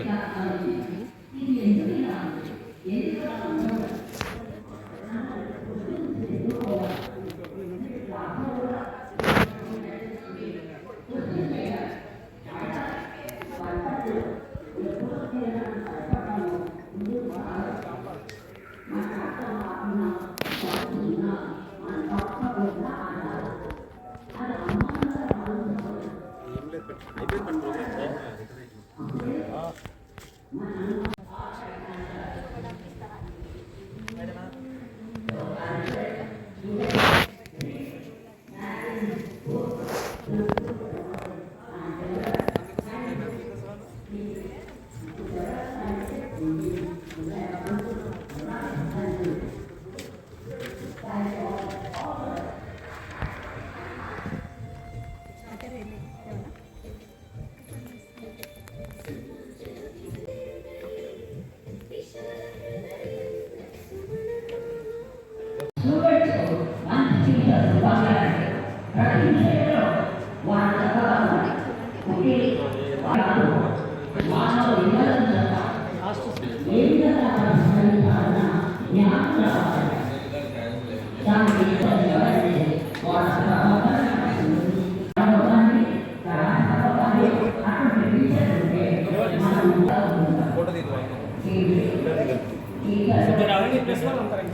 రాలేదు ఇంకా కదా ఫోటో సార్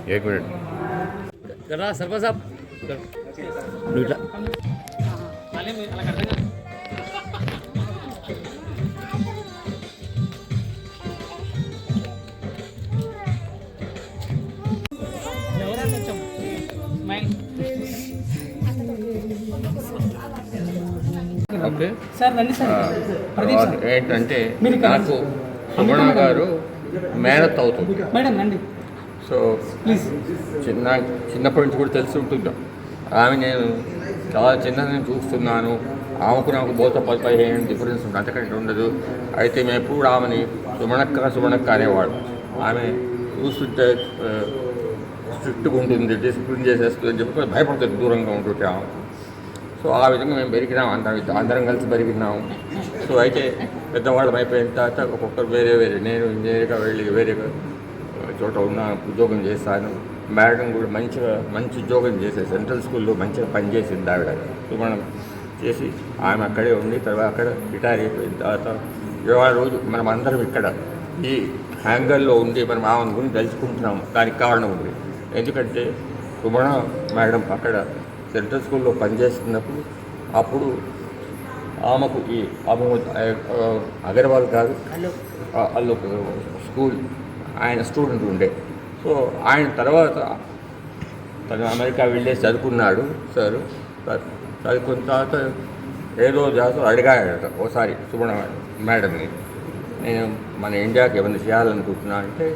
एक मिनट రా సర్పంచ్ సాబ్ నువ్వు ఇట్లా ఓకే సార్ రండి సార్ ప్రదీప్ సార్ ఏంటంటే మీరు ఇక్కడ నాకు సుమణ గారు మేనత్ అవుతుంది మేడం రండి సో ప్లీజ్ చిన్న చిన్నప్పటి నుంచి కూడా తెలిసి ఉంటుంది? ఆమె నేను చాలా చిన్న నేను చూస్తున్నాను. ఆమెకు నాకు బోత పది పదిహేను డిఫరెన్స్ ఉంటుంది అంతకంటే ఉండదు. అయితే మేము ఎప్పుడు ఆమెని సుమణక్క సుమణక్క అనేవాడు ఆమె చూస్తుంటే స్ట్రిక్ట్గా ఉంటుంది డిసిప్లిన్ చేసేస్తుంది అని చెప్పి భయపడుతుంది దూరంగా ఉంటుంటే ఆమె. సో ఆ విధంగా మేము పెరిగినాం అందరం అందరం కలిసి పెరిగినాము సో అయితే పెద్దవాళ్ళం అయిపోయిన తర్వాత ఒక్కొక్కరు వేరే వేరే. నేను ఇంజనీర్గా వెళ్ళి వేరే చోట ఉన్న ఉద్యోగం చేశాను మేడం కూడా మంచిగా మంచి ఉద్యోగం చేసేది సెంట్రల్ స్కూల్లో మంచిగా పనిచేసింది ఆవిడ. మనం చేసి ఆమె అక్కడే ఉండి తర్వాత అక్కడ రిటైర్ అయిపోయిన తర్వాత ఇవాళ రోజు మనం అందరం ఇక్కడ ఈ హ్యాంగర్లో ఉండి మనం ఆమెను గురించి తెలుసుకుంటున్నాం దానికి కారణం ఉంది. ఎందుకంటే సుమణ మేడం అక్కడ సెంట్రల్ స్కూల్లో పనిచేస్తున్నప్పుడు అప్పుడు ఆమెకు ఈ ఆమె అగర్వాల్ కాదు ఒక స్కూల్ ఆయన స్టూడెంట్ ఉండే. సో ఆయన తర్వాత తను అమెరికా వెళ్ళేసి చదువుకున్నాడు సార్ చదువుకున్న తర్వాత ఏదో జాతో అడిగాడట ఓసారి సుమణ మేడంని. నేను మన ఇండియాకి ఏమైనా చేయాలనుకుంటున్నా అంటే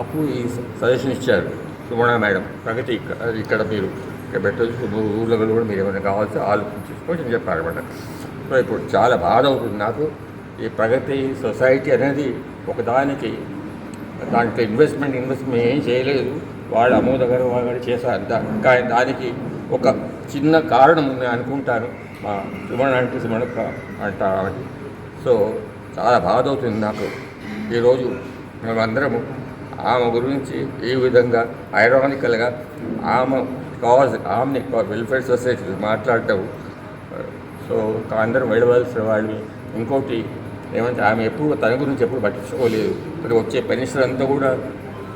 అప్పుడు ఈ సజెషన్ ఇచ్చారు సుమణ మేడం. ప్రగతి ఇక్కడ ఇక్కడ మీరు ఇక్కడ పెట్టవచ్చు ఊళ్ళో కూడా మీరు ఏమైనా కావాల్సి ఆలోచించుకోవచ్చు అని చెప్పారు అనమాట సో ఇప్పుడు చాలా బాధ అవుతుంది నాకు. ఈ ప్రగతి సొసైటీ అనేది ఒకదానికి దాంట్లో ఇన్వెస్ట్మెంట్ ఇన్వెస్ట్మెంట్ ఏం చేయలేదు. వాళ్ళు అమోద గారు వాళ్ళు చేశారు. దా- కానీ దానికి ఒక చిన్న కారణం ఉంది అనుకుంటాను. మా సుమణ అంటే సుమణ అంటా సో చాలా బాధ అవుతుంది నాకు. ఈరోజు మేమందరము ఆమె గురించి ఈ విధంగా ఐరానికల్గా ఆమె కాజ్ ఆమెని వెల్ఫేర్ సొసైటీ మాట్లాడటం. సో అందరం వెళ్ళవలసిన వాళ్ళు ఇంకోటి ఏమంటే ఆమె ఎప్పుడు తన గురించి ఎప్పుడు పట్టించుకోలేదు. ఇక్కడ వచ్చే పెన్షన్ అంతా కూడా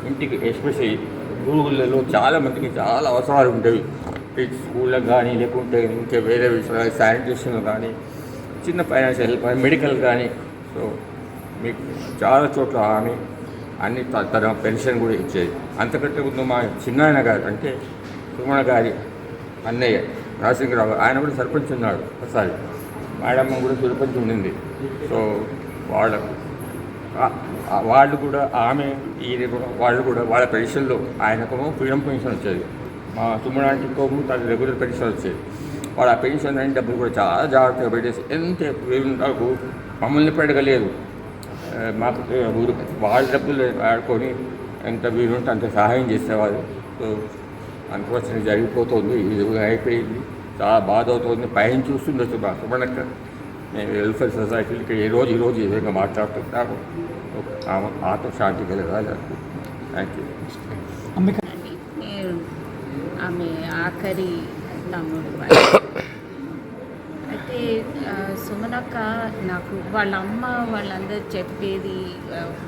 ఇంటికి ఎస్పెషల్లీ గూగుల్లో చాలా మందికి చాలా అవసరాలు ఉండేవి. స్కూళ్ళకి కానీ లేకుంటే ఇంకా వేరే విషయాలు శానిటేషన్ కానీ చిన్న ఫైనాన్షియల్ హెల్ప్ కానీ మెడికల్ కానీ సో మీకు చాలా చోట్ల ఆమె అన్ని త- తన పెన్షన్ కూడా ఇచ్చేది. అంతకంటే ముందు మా చిన్నాయన గారు అంటే సుమణ గారి అన్నయ్య రాజశేఖరరావు ఆయన కూడా సర్పంచ్ ఉన్నాడు ఒకసారి. మేడమ్మ కూడా సర్పంచ్ ఉండింది. సో వాళ్ళ వాళ్ళు కూడా ఆమె ఈ వాళ్ళు కూడా వాళ్ళ పెన్షన్లో ఆయనకేమో ఫ్రీడమ్ పెన్షన్ వచ్చేది. మా సుమ్మడానికి తన రెగ్యులర్ పెన్షన్ వచ్చేది. వాళ్ళ ఆ పెన్షన్ అయిన డబ్బులు కూడా చాలా జాగ్రత్తగా పెట్టేసి ఎంత నాకు మమ్మల్ని పెడగలేదు మాకు ఊరు వాళ్ళ డబ్బులు ఆడుకొని ఎంత వీలుంటే అంత సహాయం చేసేవారు సో అన్ఫార్చునేట్ జరిగిపోతుంది ఇది అయిపోయింది చాలా బాధ అవుతుంది. పైన చూస్తుంది మా సుమణక్క నేను వెల్ఫేర్ సొసైటీకి ఈ రోజు ఈ రోజు ఈ విధంగా మాట్లాడుతుంటాను ఆమె ఆత్మశాంతి కలగాలి థ్యాంక్ యూ నేను ఆమె ఆఖరి తమ్ముడు. అయితే సుమనక్క నాకు వాళ్ళ అమ్మ వాళ్ళందరూ చెప్పేది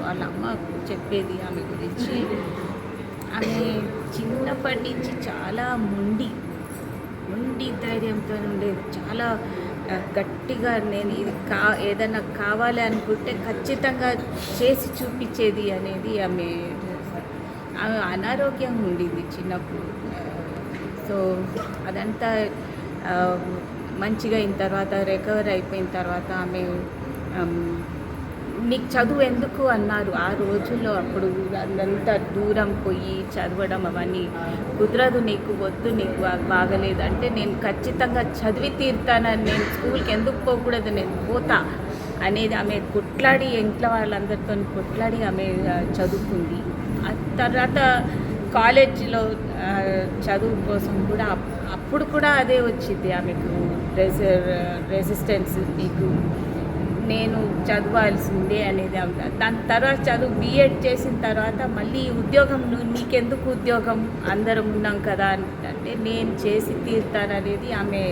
వాళ్ళ అమ్మ చెప్పేది ఆమె గురించి. ఆమె చిన్నప్పటి నుంచి చాలా మొండి మొండి ధైర్యంతో ఉండేది. చాలా గట్టిగా నేను ఇది కా ఏదైనా కావాలి అనుకుంటే ఖచ్చితంగా చేసి చూపించేది అనేది ఆమె ఆమె అనారోగ్యంగా ఉండింది చిన్నప్పుడు. సో అదంతా మంచిగా అయిన తర్వాత రికవర్ అయిపోయిన తర్వాత ఆమె నీకు చదువు ఎందుకు అన్నారు? ఆ రోజుల్లో అప్పుడు అదంతా దూరం పోయి చదవడం అవన్నీ కుదరదు నీకు వద్దు నీకు బాగలేదు. అంటే నేను ఖచ్చితంగా చదివి తీరుతానని నేను స్కూల్కి ఎందుకు పోకూడదు నేను పోతా అనేది ఆమె కొట్లాడి ఇంట్లో వాళ్ళందరితో కొట్లాడి ఆమె చదువుకుంది. ఆ తర్వాత కాలేజీలో చదువు కోసం కూడా అప్పుడు కూడా అదే వచ్చింది ఆమెకు రెసి రెసిస్టెన్స్ నీకు నేను చదవాల్సిందే అనేది దాని తర్వాత చదువు బీఎడ్ చేసిన తర్వాత మళ్ళీ ఉద్యోగం నువ్వు నీకెందుకు ఉద్యోగం? అందరం ఉన్నాం కదా అంటే నేను చేసి తీరుతాననేది ఆమె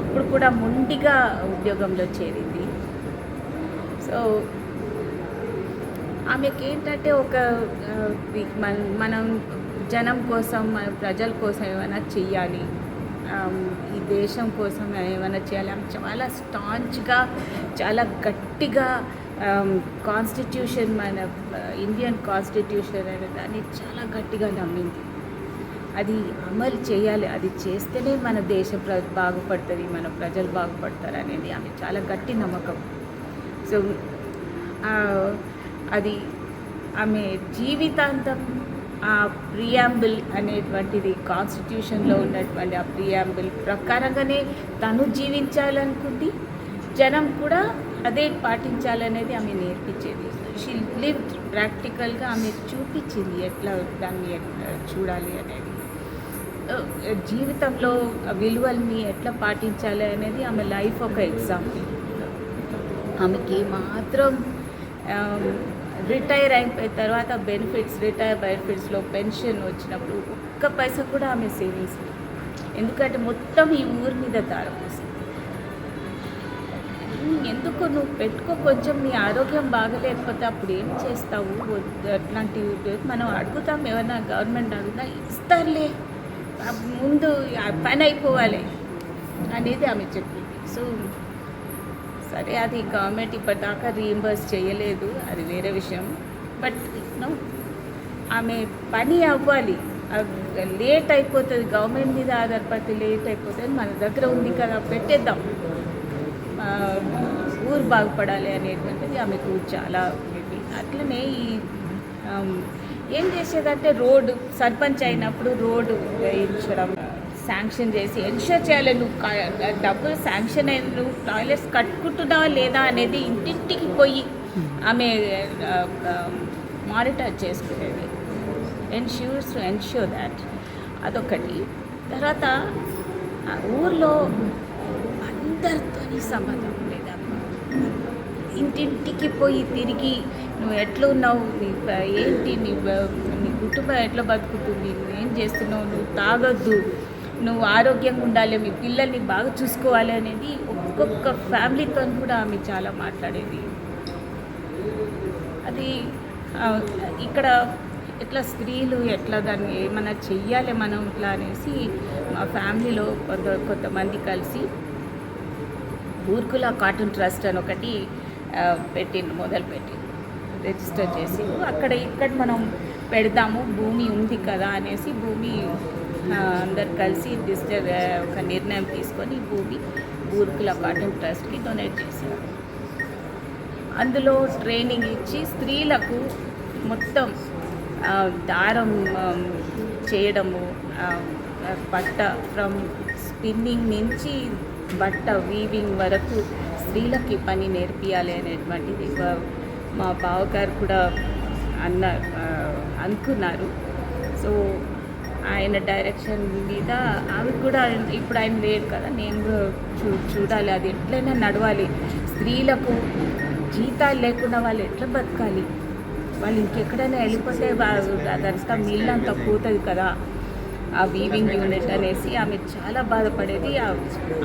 అప్పుడు కూడా ముండిగా ఉద్యోగంలో చేరింది. సో ఆమెకి ఏంటంటే ఒక మనం జనం కోసం మన ప్రజల కోసం ఏమైనా చెయ్యాలి. ఈ దేశం కోసం ఏమైనా చేయాలి ఆమె చాలా స్టాంచ్గా చాలా గట్టిగా కాన్స్టిట్యూషన్ మన uh, ఇండియన్ కాన్స్టిట్యూషన్ అనే దాన్ని చాలా గట్టిగా నమ్మింది. అది అమలు చేయాలి. అది చేస్తేనే మన దేశం ప్ర బాగుపడుతుంది మన ప్రజలు బాగుపడతారు అనేది ఆమె చాలా గట్టి నమ్మకం. సో అది ఆమె జీవితాంతం ఆ ప్రియాంబుల్ అనేటువంటిది కాన్స్టిట్యూషన్లో ఉన్నటువంటి ఆ ప్రియాంబుల్ ప్రకారంగానే తను జీవించాలనుకుంది జనం కూడా అదే పాటించాలనేది ఆమె నేర్పించేది. షీ లివ్డ్ ప్రాక్టికల్గా ఆమె చూపించింది ఎట్లా దాన్ని ఎట్లా చూడాలి అనేది. జీవితంలో విలువల్ని ఎట్లా పాటించాలి అనేది ఆమె లైఫ్ ఒక ఎగ్జాంపుల్ ఆమెకి మాత్రం రిటైర్ అయిపోయిన తర్వాత బెనిఫిట్స్ రిటైర్ బెనిఫిట్స్లో పెన్షన్ వచ్చినప్పుడు ఒక్క పైసా కూడా ఆమె సేవింగ్స్ ఎందుకంటే మొత్తం ఈ ఊరి మీద దారపోసింది ఎందుకు నువ్వు పెట్టుకో కొంచెం నీ ఆరోగ్యం బాగలేకపోతే అప్పుడు ఏం చేస్తావు? అట్లాంటివి మనం అడుగుతాం ఏమన్నా గవర్నమెంట్ అడుగుతా ఇస్తారులే ముందు పని అయిపోవాలి అనేది ఆమె చెప్పింది. సో సరే అది గవర్నమెంట్ ఇప్పటిదాకా రీఎంబర్స్ చేయలేదు అది వేరే విషయం. బట్ నో ఆమె పని అవ్వాలి. లేట్ అయిపోతుంది గవర్నమెంట్ మీద ఆధారపడితే లేట్ అయిపోతుంది మన దగ్గర ఉంది కదా పెట్టేద్దాం. ఊరు బాగుపడాలి అనేటువంటిది ఆమెకు చాలా అట్లనే ఈ ఏం చేసేదంటే రోడ్డు సర్పంచ్ అయినప్పుడు రోడ్డు వేయించడం. శాంక్షన్ చేసి ఎన్షూర్ చేయాలి నువ్వు డబ్బులు శాంక్షన్ అయిన నువ్వు టాయిలెట్స్ కట్టుకుంటున్నావా లేదా అనేది ఇంటింటికి పోయి ఆమె మానిటర్ చేసుకునేది. ఎన్ష్యూర్స్ టు ఎన్ష్యూర్ దాట్ అదొకటి. తర్వాత ఊర్లో అందరితోని సంబంధం లేదమ్మా ఇంటింటికి పోయి తిరిగి నువ్వు ఎట్లా ఉన్నావు? నీ ఏంటి? నీ నీ కుటుంబం ఎట్లా బతుకుతుంది? ఏం చేస్తున్నావు? నువ్వు తాగొద్దు. నువ్వు ఆరోగ్యంగా ఉండాలి మీ పిల్లల్ని బాగా చూసుకోవాలి అనేది ఒక్కొక్క ఫ్యామిలీతో కూడా ఆమె చాలా మాట్లాడేది. అది ఇక్కడ ఎట్లా స్త్రీలు ఎట్లా దాన్ని ఏమైనా చెయ్యాలి మనం ఇట్లా అనేసి మా ఫ్యామిలీలో కొంత కొంతమంది కలిసి ఊర్కుల కాటన్ ట్రస్ట్ అని ఒకటి పెట్టిండ్రు మొదలు పెట్టిండు రిజిస్టర్ చేసి అక్కడ ఇక్కడ మనం పెడదాము భూమి ఉంది కదా అనేసి భూమి అందరు కలిసి డిజిటల్ ఒక నిర్ణయం తీసుకొని భూమి బూర్కుల కాటన్ ట్రస్ట్కి డొనేట్ చేశారు. అందులో ట్రైనింగ్ ఇచ్చి స్త్రీలకు మొత్తం దారం చేయడము బట్ట ఫ్రమ్ స్పిన్నింగ్ నుంచి బట్ట వీవింగ్ వరకు స్త్రీలకి పని నేర్పియాలి అనేటువంటిది. మా బావగారు కూడా అన్న అనుకున్నారు. సో ఆయన డైరెక్షన్ మీద అవి కూడా ఇప్పుడు ఆయన లేరు కదా నేను చూ చూడాలి. అది ఎట్లయినా నడవాలి. స్త్రీలకు జీతాలు లేకుండా వాళ్ళు ఎట్లా బతకాలి? వాళ్ళు ఇంకెక్కడైనా వెళ్ళిపోతే వాళ్ళు అదంతా మిల్లంతా పోతుంది కదా. ఆ వీవింగ్ యూనిట్ అనేసి ఆమె చాలా బాధపడేది.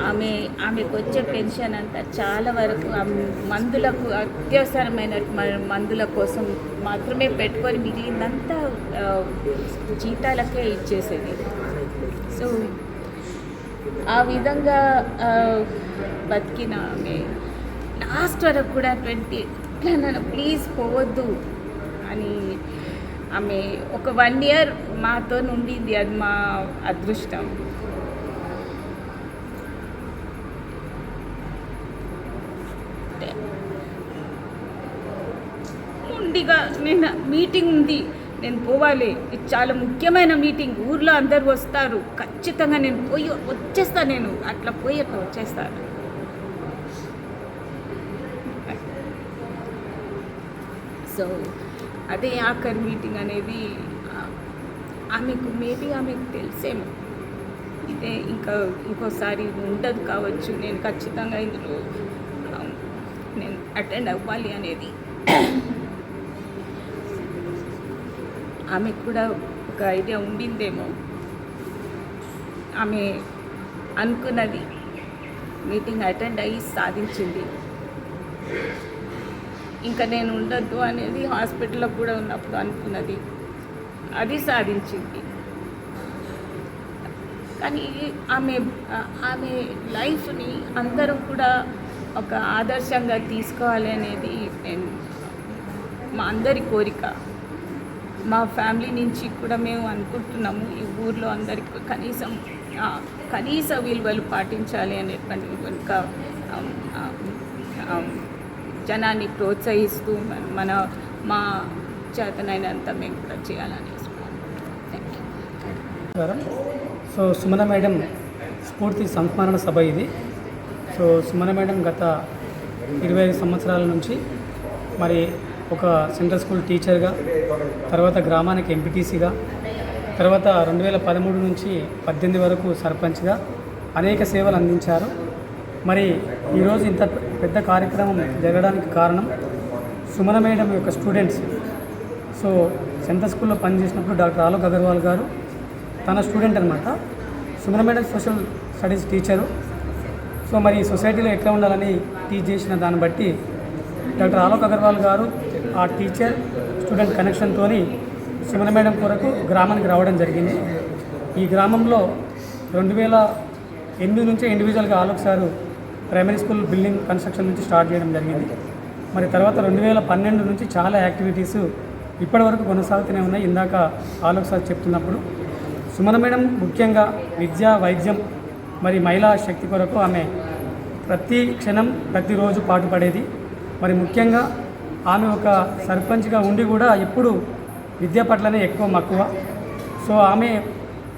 ఆమె ఆమెకు వచ్చే పెన్షన్ అంతా చాలా వరకు ఆ మందులకు అత్యవసరమైన మందుల కోసం మాత్రమే పెట్టుకొని మిగిలిందంతా జీతాలకే ఇచ్చేసేది. సో ఆ విధంగా బతికిన ఆమె. లాస్ట్ వరకు కూడా ట్వంటీ నన్ను ప్లీజ్ పోవద్దు అని ఆమె ఒక వన్ ఇయర్ మాతో ఉండింది అది మా అదృష్టం. ఉండిగా నేను మీటింగ్ ఉంది. నేను పోవాలి. ఇది చాలా ముఖ్యమైన మీటింగ్. ఊర్లో అందరు వస్తారు. ఖచ్చితంగా నేను పోయి వచ్చేస్తా నేను. అట్లా పోయి అట్లా వచ్చేస్తాను సో అదే ఆఖరి మీటింగ్ అనేది ఆమెకు మేబీ ఆమెకు తెలిసేమో. ఇదే ఇంకా ఇంకోసారి ఉండదు కావచ్చు నేను ఖచ్చితంగా ఇందులో నేను అటెండ్ అవ్వాలి అనేది. ఆమెకు కూడా ఒక ఐడియా ఉండిందేమో. ఆమె అనుకున్నది మీటింగ్ అటెండ్ అయ్యి సాధించింది. ఇంకా నేను ఉండొద్దు అనేది హాస్పిటల్లో కూడా ఉన్నప్పుడు అనుకున్నది. అది సాధించింది. కానీ ఆమె ఆమె లైఫ్ని అందరూ కూడా ఒక ఆదర్శంగా తీసుకోవాలి అనేది నేను మా అందరి కోరిక. మా ఫ్యామిలీ నుంచి కూడా మేము అనుకుంటున్నాము ఈ ఊర్లో అందరికి కనీసం కనీస విలువలు పాటించాలి అనేటువంటి కనుక జనాన్ని ప్రోత్సహిస్తూ మన- మా చేతనైనంత మేము కూడా చేయాలని thank you so Sumana madam స్ఫూర్తి సంస్మరణ సభ ఇది. సో సుమన మేడం గత ఇరవై ఐదు సంవత్సరాల నుంచి మరి ఒక సెంట్రల్ స్కూల్ టీచర్గా తర్వాత గ్రామానికి ఎంపీటీసీగా తర్వాత రెండు వేల పదమూడు నుంచి పద్దెనిమిది వరకు సర్పంచ్గా అనేక సేవలు అందించారు. మరి ఈరోజు ఇంత పెద్ద కార్యక్రమం జరగడానికి కారణం సుమన మేడం యొక్క స్టూడెంట్స్. సో సెంటర్ స్కూల్లో పనిచేసినప్పుడు డాక్టర్ ఆలోక్ అగర్వాల్ గారు తన స్టూడెంట్ అనమాట Sumana madam social studies teacher. So మరి సొసైటీలో ఎట్లా ఉండాలని టీచ్ చేసిన దాన్ని బట్టి డాక్టర్ ఆలోక్ అగర్వాల్ గారు ఆ టీచర్ స్టూడెంట్ కనెక్షన్తో సుమన మేడం కొరకు గ్రామానికి రావడం జరిగింది. ఈ గ్రామంలో రెండు వేల ఎనిమిది నుంచి ఇండివిజువల్గా Alok sir primary school building construction నుంచి స్టార్ట్ చేయడం జరిగింది. మరి తర్వాత రెండు వేల పన్నెండు నుంచి చాలా యాక్టివిటీస్ ఇప్పటి వరకు కొనసాగుతూనే ఉన్నాయి. ఇందాక ఆలోక్ సార్ చెప్తున్నప్పుడు సుమన మేడం ముఖ్యంగా విద్య వైద్యం మరి మహిళా శక్తి కొరకు ఆమె ప్రతి క్షణం ప్రతిరోజు పాటుపడేది. మరి ముఖ్యంగా ఆమె ఒక సర్పంచ్గా ఉండి కూడా ఎప్పుడు విద్య పట్లనే ఎక్కువ మక్కువ. సో ఆమె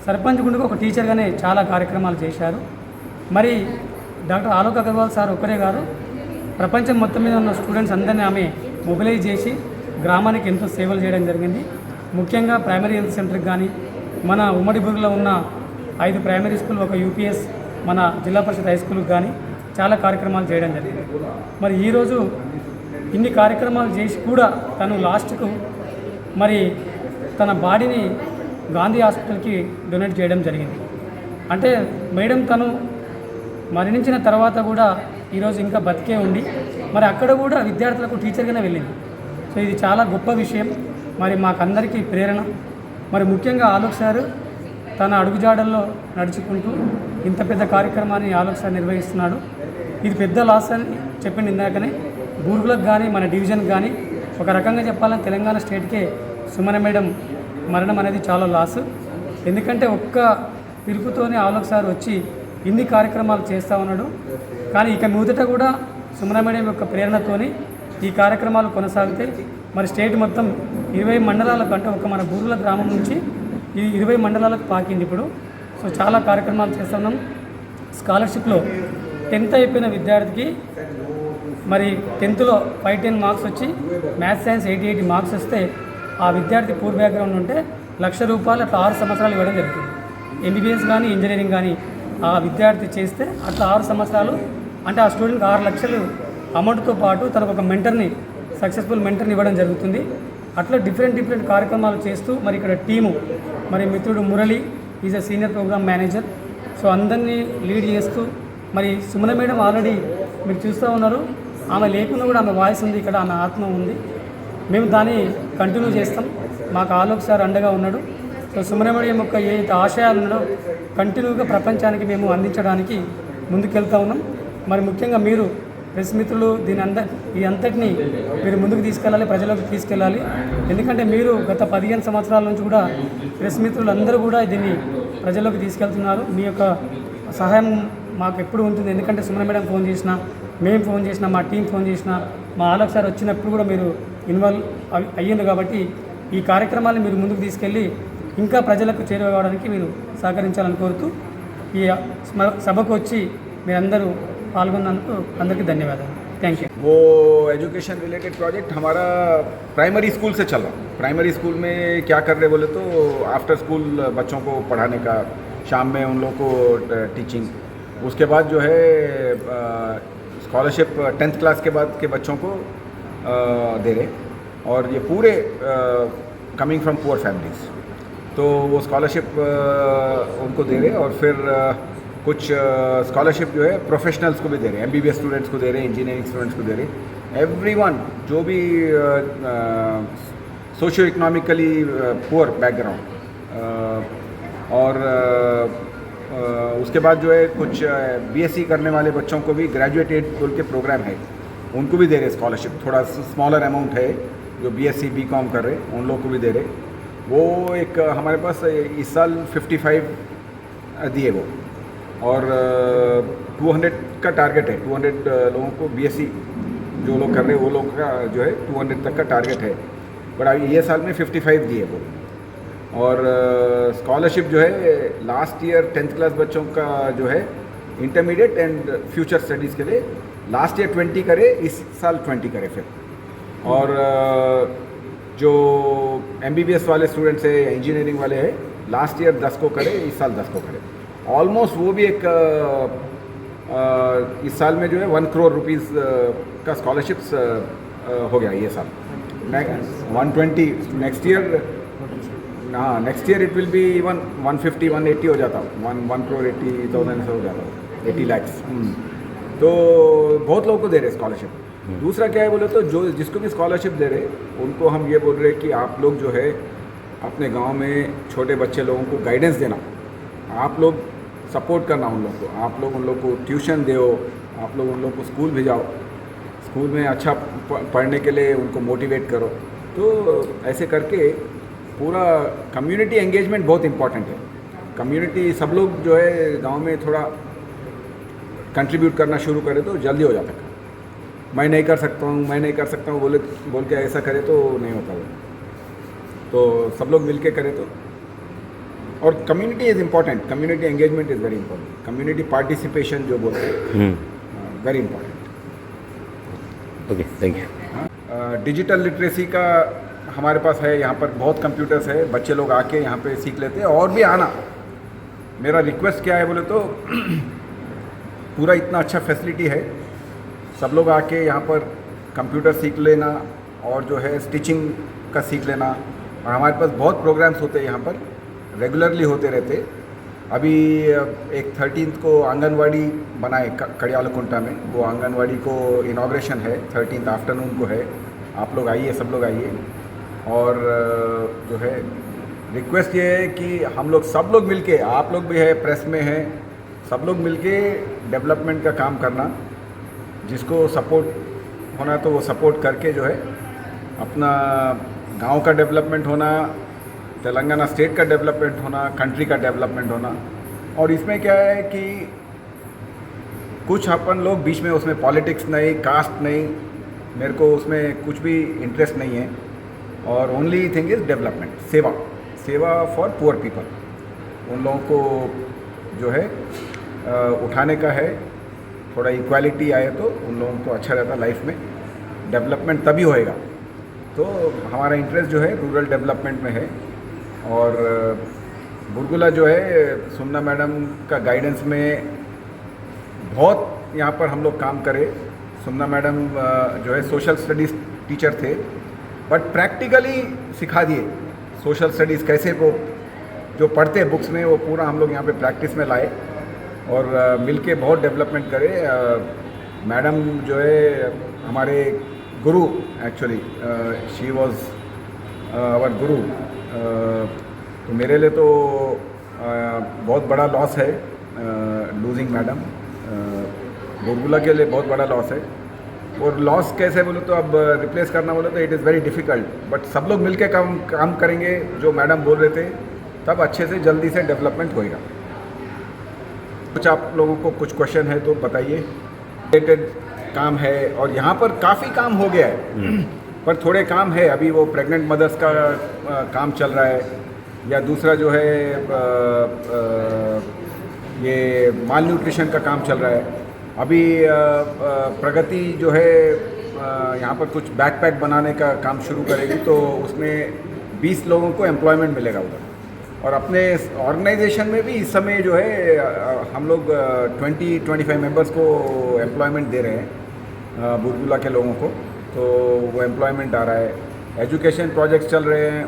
సర్పంచ్ గుండెకు ఒక టీచర్గానే చాలా కార్యక్రమాలు చేశారు. మరి డాక్టర్ ఆలోక్ అగర్వాల్ సార్ ఒకరే గారు. ప్రపంచం మొత్తం మీద ఉన్న స్టూడెంట్స్ అందరినీ ఆమె మొబిలైజ్ చేసి గ్రామానికి ఎంతో సేవలు చేయడం జరిగింది. ముఖ్యంగా ప్రైమరీ హెల్త్ సెంటర్కి కానీ మన ఉమ్మడిబుర్లో ఉన్న ఐదు ప్రైమరీ స్కూల్ ఒక యూపీఎస్ మన జిల్లా పరిషత్ హై స్కూల్కి కానీ చాలా కార్యక్రమాలు చేయడం జరిగింది. మరి ఈరోజు ఇన్ని కార్యక్రమాలు చేసి కూడా తను లాస్ట్కు మరి తన బాడీని గాంధీ హాస్పిటల్కి డొనేట్ చేయడం జరిగింది. అంటే మేడం తను మరణించిన తర్వాత కూడా ఈరోజు ఇంకా బతికే ఉండి మరి అక్కడ కూడా విద్యార్థులకు టీచర్గానే వెళ్ళింది. సో ఇది చాలా గొప్ప విషయం. మరి మాకందరికీ ప్రేరణ. మరి ముఖ్యంగా ఆలోక్ సార్ తన అడుగుజాడల్లో నడుచుకుంటూ ఇంత పెద్ద కార్యక్రమాన్ని ఆలోక్ సార్ నిర్వహిస్తున్నాడు. ఇది పెద్ద లాస్ అని చెప్పింది ఇందాకనే. బూర్గులకు కానీ మన డివిజన్కి కానీ ఒక రకంగా చెప్పాలని తెలంగాణ స్టేట్కే సుమన మేడం మరణం అనేది చాలా లాస్. ఎందుకంటే ఒక్క పిలుపుతోనే ఆలోక్ సార్ వచ్చి ఇన్ని కార్యక్రమాలు చేస్తూ ఉన్నాడు. కానీ ఇక మీదట కూడా సుమన మేడం యొక్క ప్రేరణతోని ఈ కార్యక్రమాలు కొనసాగితే మరి స్టేట్ మొత్తం ఇరవై మండలాలకు అంటే ఒక మన బూరుల గ్రామం నుంచి ఈ ఇరవై మండలాలకు పాకింది ఇప్పుడు. సో చాలా కార్యక్రమాలు చేస్తున్నాం స్కాలర్షిప్లో టెన్త్ అయిపోయిన విద్యార్థికి మరి టెన్త్లో ఫైవ్ టెన్ మార్క్స్ వచ్చి maths science eighty eighty marks వస్తే ఆ విద్యార్థి పూర్ బ్యాక్గ్రౌండ్ ఉంటే లక్ష రూపాయలు అట్లా ఆరు సంవత్సరాలు ఇవ్వడం జరుగుతుంది. ఎంబీబీఎస్ కానీ ఇంజనీరింగ్ కానీ ఆ విద్యార్థి చేస్తే అట్లా ఆరు సంవత్సరాలు అంటే ఆ స్టూడెంట్కి ఆరు లక్షలు అమౌంట్తో పాటు తనకు ఒక మెంటర్ని సక్సెస్ఫుల్ మెంటర్ని ఇవ్వడం జరుగుతుంది. అట్లా డిఫరెంట్ డిఫరెంట్ కార్యక్రమాలు చేస్తూ మరి ఇక్కడ టీము మరి మిత్రుడు Murali is a senior program manager. So అందరినీ లీడ్ చేస్తూ మరి సుమన మేడం ఆల్రెడీ మీరు చూస్తూ ఉన్నారు. ఆమె లేకుండా కూడా ఆమె వాయిస్ ఉంది ఇక్కడ ఆమె ఆత్మ ఉంది. మేము దాన్ని కంటిన్యూ చేస్తాం. మాకు ఆలోక్ సార్ అండగా ఉన్నాడు. సో సుమన మేడం యొక్క ఏ ఆశయాలను కంటిన్యూగా ప్రపంచానికి మేము అందించడానికి ముందుకెళ్తా ఉన్నాం. మరి ముఖ్యంగా మీరు ప్రెస్ మిత్రులు దీని అంద ఈ అంతటిని మీరు ముందుకు తీసుకెళ్ళాలి ప్రజలకు తీసుకెళ్ళాలి. ఎందుకంటే మీరు గత పదిహేను సంవత్సరాల నుంచి కూడా ప్రెస్ మిత్రులు అందరూ కూడా దీన్ని ప్రజలకు తీసుకెళ్తున్నారు. మీ యొక్క సహాయం మాకు ఎప్పుడు ఉంటుంది? ఎందుకంటే సుమన మేడం ఫోన్ చేసినా మేము ఫోన్ చేసినా మా టీం ఫోన్ చేసినా మా ఆలోక్ సార్ వచ్చినప్పుడు కూడా మీరు ఇన్వాల్వ్ అయ్యి- అయ్యింది కాబట్టి ఈ కార్యక్రమాన్ని మీరు ముందుకు తీసుకెళ్ళి ఇంకా ప్రజలకు చేరువడానికి మీరు సహకరించాలని కోరుతూ ఈ స్మ- సభకు వచ్చి మీరందరూ పాల్గొన్నందుకు అందరికీ ధన్యవాదాలు థ్యాంక్ యూ वो एजुकेशन रिलेटेड प्रोजेक्ट हमारा प्राइमरी स्कूल से चल रहा प्राइमरी स्कूल में क्या कर रहे बोले तो आफ्टर स्कूल बच्चों को पढ़ाने का शाम में उन लोगों को टीचिंग उसके बाद जो है स्कॉलरशिप टेंथ क्लास के बाद के बच्चों को अ, दे रहे और ये पूरे कमिंग फ्रॉम पुअर फैमिलीज़ तो वो स्कॉलरशिप उनको दे रहे और फिर कुछ स्कॉलरशिप जो है प्रोफेशनल्स को भी दे रहे हैं एम स्टूडेंट्स को दे रहे हैं इंजीनियरिंग स्टूडेंट्स को दे रहे हैं। एवरीवन जो भी सोशियो इकोनॉमिकली पुअर बैकग्राउंड और अ, उसके बाद जो है कुछ बीएससी करने वाले बच्चों को भी ग्रेजुएट एड बोल के प्रोग्राम है उनको भी दे रहे स्कॉलरशिप थोड़ा स्मॉलर अमाउंट है जो बीएससी बीकॉम कर रहे उन लोग को भी दे रहे वो एक हमारे पास इस साल 55 दिए वो। और टू हंड्रेड का टारगेट है। टू हंड्रेड लोगों को बीएससी जो लोग कर रहे हैं, वो लोग का जो है टू हंड्रेड तक का टारगेट है। बट अभी ये साल में फिफ्टी फाइव दिए वो। और स्कॉलरशिप जो है लास्ट ईयर टेंथ क्लास बच्चों का जो है इंटरमीडिएट एंड फ्यूचर स्टडीज़ के लिए लास्ट ईयर ट्वेंटी करे, इस साल ट्वेंटी करे फिर। और जो एमबीबीएस वाले स्टूडेंट्स है या इंजीनियरिंग वाले हैं लास्ट ईयर दस को करे इस साल दस को करे। ऑलमोस्ट वो भी एक अ, इस साल में जो है वन करोड़ रुपीज़ का स्कॉलरशिप्स हो गया ये साल। वन ट्वेंटी नेक्स्ट ईयर हाँ next year it will be even one fifty one eighty हो जाता। One one crore eighty thousand से हो जाता। एट्टी लैक्स तो बहुत लोगों को दे रहे स्कॉलरशिप दूसरा क्या है, बोले तो जो जिसको भी स्कॉलरशिप दे रहे, उनको हम ये बोल रहे कि आप लोग जो है, अपने गाँव में छोटे बच्चे लोगों को गाइडेंस देना। आप लोग सपोर्ट करना उन लोग को। आप लोग उन लोग को ट्यूशन दो, आप लोग उन लोग को स्कूल भेजाओ। स्कूल में अच्छा पढ़ने के लिए उनको मोटिवेट करो। तो ऐसे करके पूरा कम्युनिटी एंगेजमेंट बहुत इंपॉर्टेंट है। कम्युनिटी सब लोग जो है, गाँव में थोड़ा कंट्रीब्यूट करना शुरू करें तो जल्दी हो जाता है। मैं नहीं कर सकता हूँ मैं नहीं कर सकता हूँ बोले बोल के ऐसा करे तो नहीं होता वो। तो सब लोग मिल के करें तो। और community is important community engagement is very important community participation जो बोलते हैं very important okay thank you digital literacy का हमारे पास है यहाँ पर बहुत कंप्यूटर्स है बच्चे लोग आके यहाँ पे सीख लेते हैं और भी आना। मेरा रिक्वेस्ट क्या है बोले तो पूरा इतना अच्छा फैसिलिटी है सब लोग आके यहाँ पर कंप्यूटर सीख लेना और जो है स्टिचिंग का सीख लेना। और हमारे पास बहुत प्रोग्राम्स होते हैं यहाँ पर रेगुलरली होते रहते। अभी एक थर्टीन को आंगनवाड़ी बनाए कड़ियालकुंटा में। वो आंगनवाड़ी को इनाग्रेशन है थर्टीन आफ्टरनून को है। आप लोग आइए, सब लोग आइए। और जो है रिक्वेस्ट ये है कि हम लोग सब लोग मिलके, आप लोग भी है प्रेस में हैं, सब लोग मिलके डेवलपमेंट का काम करना। जिसको सपोर्ट होना तो वो सपोर्ट करके जो है अपना गाँव का डेवलपमेंट होना, तेलंगाना स्टेट का डेवलपमेंट होना कंट्री का डेवलपमेंट होना। और इसमें क्या है कि कुछ अपन लोग बीच में उसमें पॉलिटिक्स नहीं कास्ट नहीं, मेरे को उसमें कुछ भी इंटरेस्ट नहीं है। और ओनली थिंग इज़ डेवलपमेंट सेवा सेवा फॉर पुअर पीपल उन लोगों को जो है उठाने का है। थोड़ा इक्वालिटी आए तो उन लोगों को अच्छा रहता लाइफ में। डेवलपमेंट तभी होएगा। तो हमारा इंटरेस्ट जो है रूरल डेवलपमेंट में है। और बुलबुला जो है, सुमना मैडम का गाइडेंस में बहुत यहाँ पर हम लोग काम करे। सुमना मैडम जो है सोशल स्टडीज़ टीचर थे। बट प्रैक्टिकली सिखा दिए सोशल स्टडीज़ कैसे वो, जो पढ़ते बुक्स में वो पूरा हम लोग यहाँ पे प्रैक्टिस में लाए। और अ, मिलके बहुत डेवलपमेंट करे। मैडम जो है हमारे गुरु एक्चुअली शी वाज आवर गुरु। तो मेरे लिए तो बहुत बड़ा लॉस है लूजिंग मैडम बुलबुला के लिए बहुत बड़ा लॉस है। और लॉस कैसे बोलो तो अब रिप्लेस करना बोले तो it is very difficult but सब लोग मिलके काम काम करेंगे जो मैडम बोल रहे थे तब अच्छे से जल्दी से डेवलपमेंट होएगा। कुछ आप लोगों को कुछ क्वेश्चन है तो बताइए। रिलेटेड काम है और यहाँ पर काफ़ी काम हो गया है। पर थोड़े काम है। अभी वो प्रेग्नेंट मदर्स का काम चल रहा है। या दूसरा जो है अ, अ, ये माल न्यूट्रिशन का काम चल रहा है। अभी प्रगति जो है यहाँ पर कुछ बैकपैक बनाने का काम शुरू करेगी तो उसमें 20 लोगों को एम्प्लॉयमेंट मिलेगा उधर। और अपने ऑर्गेनाइजेशन में भी इस समय जो है हम लोग ट्वेंटी ट्वेंटी फाइव मेंबर्स को एम्प्लॉयमेंट दे रहे हैं अ, के लोगों को। तो वो एम्प्लॉयमेंट आ रहा है। एजुकेशन प्रोजेक्ट्स चल रहे हैं।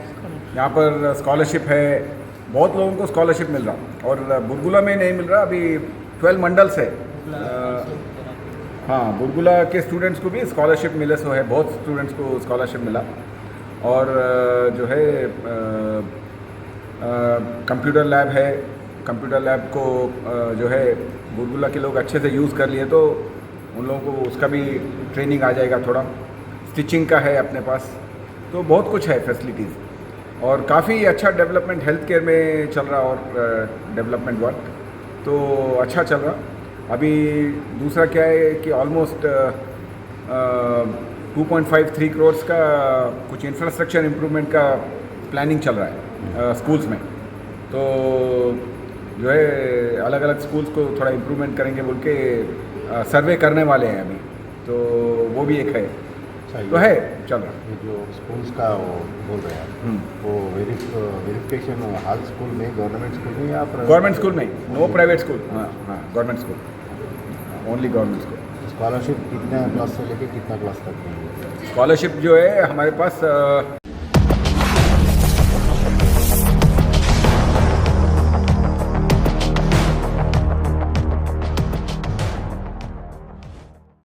यहाँ पर स्कॉलरशिप है। बहुत लोगों को स्कॉलरशिप मिल रहा। और बुलबुला में नहीं मिल रहा। अभी ट्वेल्व मंडल्स है। हाँ। बुलबुला के स्टूडेंट्स को भी स्कॉलरशिप मिले सो है। बहुत स्टूडेंट्स को स्कॉलरशिप मिला। और जो है कंप्यूटर लैब है। कंप्यूटर लैब को जो है, बुलबुला के लोग अच्छे से यूज़ कर लिए तो उन लोगों को उसका भी ट्रेनिंग आ जाएगा थोड़ा। स्टिचिंग का है अपने पास। तो बहुत कुछ है फैसिलिटीज़ और काफ़ी अच्छा डेवलपमेंट हेल्थ केयर में चल रहा और डेवलपमेंट वर्क तो अच्छा चल रहा। अभी दूसरा क्या है कि ऑलमोस्ट टू पॉइंट का कुछ इंफ्रास्ट्रक्चर इम्प्रूवमेंट का प्लानिंग चल रहा है। स्कूल्स में। तो जो है अलग अलग स्कूल्स को थोड़ा इम्प्रूवमेंट करेंगे बोल के सर्वे करने वाले हैं अभी। तो वो भी एक है। तो है चल। रहा ये जो स्कूल्स का वो बोल रहे हैं हम्म। वो वेरिफिकेशन हाल स्कूल में गवर्नमेंट स्कूल में या गवर्नमेंट स्कूल में नो प्राइवेट स्कूल हाँ हाँ government school only government school scholarship कितना क्लास से लेके कितना क्लास तक? स्कॉलरशिप जो है हमारे पास